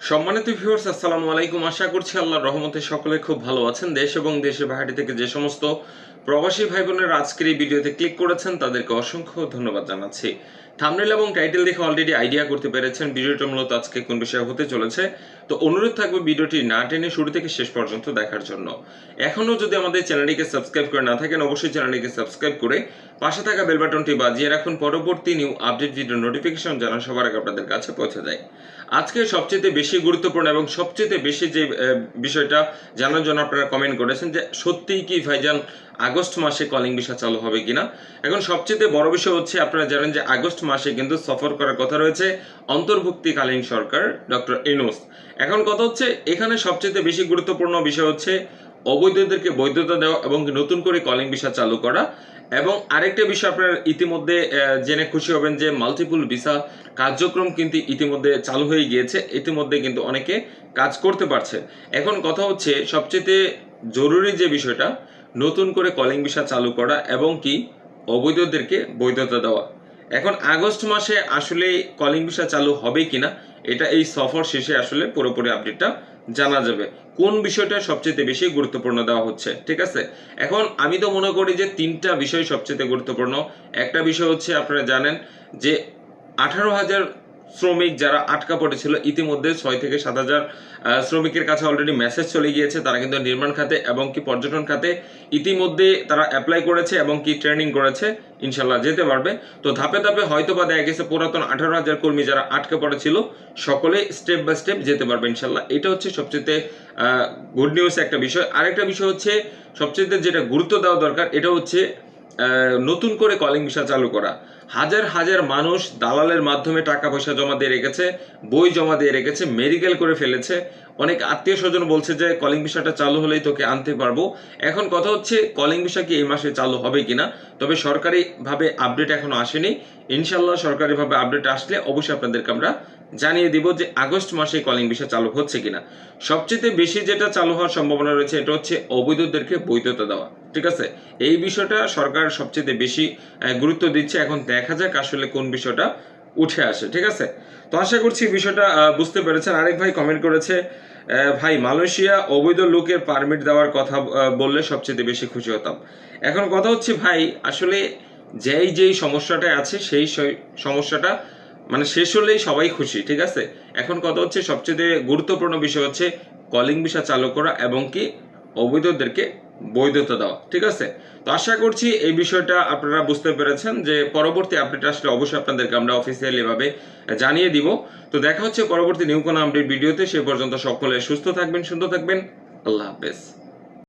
সম্মানিত ভিউয়ার্স আসসালামু আলাইকুম। আশা করছি আল্লাহর রহমতে সকলে খুব ভালো আছেন। দেশ এবং দেশের বাইরে থেকে যে সমস্ত প্রবাসী ভাই বোনের আজকের এই ভিডিওতে ক্লিক করেছেন, তাদেরকে অসংখ্য ধন্যবাদ জানাচ্ছি। থামনেল এবং টাইটেল দেখে অলরেডি আইডিয়া করতে পেরেছেন। ভিডিওটা মূলত আজকে কোন বিষয়ে হতে চলেছে। তো অনুরোধ থাকবে ভিডিওটি না টেনে শুরু থেকে শেষ পর্যন্ত দেখার জন্য। এখনও যদি আমাদের চ্যানেলটিকে সাবস্ক্রাইব করে না থাকেন, অবশ্যই চ্যানেলটিকে সাবস্ক্রাইব করে পাশে থাকা বেল বাটনটি বাজিয়ে রাখুন। পরবর্তী নিউ আপডেট ভিডিও নোটিফিকেশন যেন সবার আগে আপনাদের কাছে পৌঁছে যায় আজকে সবচেয়ে বেশি গুরুত্বপূর্ণ এবং সবচেয়ে বেশি যে বিষয়টা জানার জন্য আপনারা কমেন্ট করেছেন যে, সত্যিই কি ভাইজান আগস্ট মাসে কলিং ভিসা চালু হবে কিনা? এখন সবচেয়ে বড় বিষয় হচ্ছে, আপনারা জানেন যে আগস্ট মাসে কিন্তু সফর করার কথা রয়েছে অন্তর্ভুক্তিকালীন সরকার, ডক্টর ইনুস এখন কথা হচ্ছে, এখানে সবচেয়ে বেশি গুরুত্বপূর্ণ বিষয় হচ্ছে অবৈধদেরকে বৈধতা দেওয়া এবং নতুন করে কলিং ভিসা চালু করা। এবং আরেকটা বিষয় আপনারা ইতিমধ্যে জেনে খুশি হবেন যে মাল্টিপুল ভিসা কার্যক্রম কিন্তু ইতিমধ্যে চালু হয়ে গিয়েছে। ইতিমধ্যে কিন্তু অনেকে কাজ করতে পারছে। এখন কথা হচ্ছে, সবচেয়ে জরুরি যে বিষয়টা, নতুন করে কলিং ভিসা চালু করা এবং কি? অবৈধদেরকে বৈধতা দেওয়া। এখন আগস্ট মাসে আসলে কলিং ভিসা চালু হবে কিনা, এটা এই সফর শেষে আসলে পুরোপুরি আপডেটটা জানা যাবে। কোন বিষয়টা সবচেয়ে বেশি গুরুত্বপূর্ণ দেওয়া হচ্ছে, ঠিক আছে? এখন আমি তো মনে করি যে তিনটা বিষয় সবচেয়ে গুরুত্বপূর্ণ। একটা বিষয় হচ্ছে আপনারা জানেন যে আঠারো হাজার শ্রমিক যারা আটকা পড়েছিল ইতিমধ্যে ছয় থেকে সাত হাজার শ্রমিকের কাছে অলরেডি মেসেজ চলে গিয়েছে। তারা কিন্তু নির্মাণ খাতে এবং কি পর্যটন খাতে ইতিমধ্যে তারা অ্যাপ্লাই করেছে এবং কি ট্রেনিং করেছে। ইনশাল্লাহ যেতে পারবে। তো ধাপে ধাপে হয়তো বা দেখা গেছে পুরাতন আঠারো হাজার কর্মী যারা আটকে পড়েছিল, সকলে স্টেপ বাই স্টেপ যেতে পারবে ইনশাল্লাহ এটা হচ্ছে সবচেয়ে গুড নিউজ একটা বিষয়। আরেকটা বিষয় হচ্ছে সবচেয়ে যেটা গুরুত্ব দেওয়া দরকার, এটা হচ্ছে নতুন করে কলিং ভিসা চালু করা। হাজার হাজার মানুষ দালালের মাধ্যমে টাকা পয়সা জমা দিয়ে রেখেছে, বই জমা দিয়ে রেখেছে মেডিকেল করে ফেলেছে। অনেক আত্মীয় স্বজন বলছে যে কলিং ভিসাটা চালু হলেই তোকে আনতে পারব। এখন কথা হচ্ছে কলিং ভিসা কি এই মাসে চালু হবে কিনা? তবে সরকারিভাবে আপডেট এখনও আসেনি। ইনশাল্লাহ সরকারিভাবে আপডেট আসলে অবশ্যই আপনাদেরকে আমরা জানিয়ে দিব যে, আগস্ট মাসে কলিং ভিসা চালু হচ্ছে কিনা। সবচেয়ে বেশি যেটা চালু হওয়ার সম্ভাবনা রয়েছে, এটা হচ্ছে অবৈধদেরকে বৈধতা দেওয়া। ঠিক আছে? এই বিষয়টা সরকার সবচেয়ে বেশি গুরুত্ব দিচ্ছে। এখন দেখা যাক আসলে কোন বিষয়টা উঠে আসে, ঠিক আছে? তো আশা করছি বিষয়টা বুঝতে পেরেছেন। আরেক ভাই কমেন্ট করেছে ভাই, মালয়েশিয়া অবৈধ লোকের পারমিট দেওয়ার কথা বললে সবচেয়ে বেশি খুশি হতাম। এখন কথা হচ্ছে, ভাই, আসলে যেই যেই সমস্যাটা আছে, সেই সমস্যাটা মানে শেষ হলেই সবাই খুশি, ঠিক আছে? এখন কথা হচ্ছে, সবচেয়ে গুরুত্বপূর্ণ বিষয় হচ্ছে কলিং ভিসা চালু করা এবং কি অবৈধদেরকে বৈধতা দেওয়া ঠিক আছে? তো আশা করছি এই বিষয়টা আপনারা বুঝতে পেরেছেন যে পরবর্তী আপডেট আসলে অবশ্যই আপনাদেরকে আমরা অফিসিয়ালি ভাবে জানিয়ে দিব। তো দেখা হচ্ছে পরবর্তী নিউ কোনো আপডেট ভিডিওতে, সে পর্যন্ত সকলে সুস্থ থাকবেন, সুন্দর থাকবেন। আল্লাহ হাফেজ।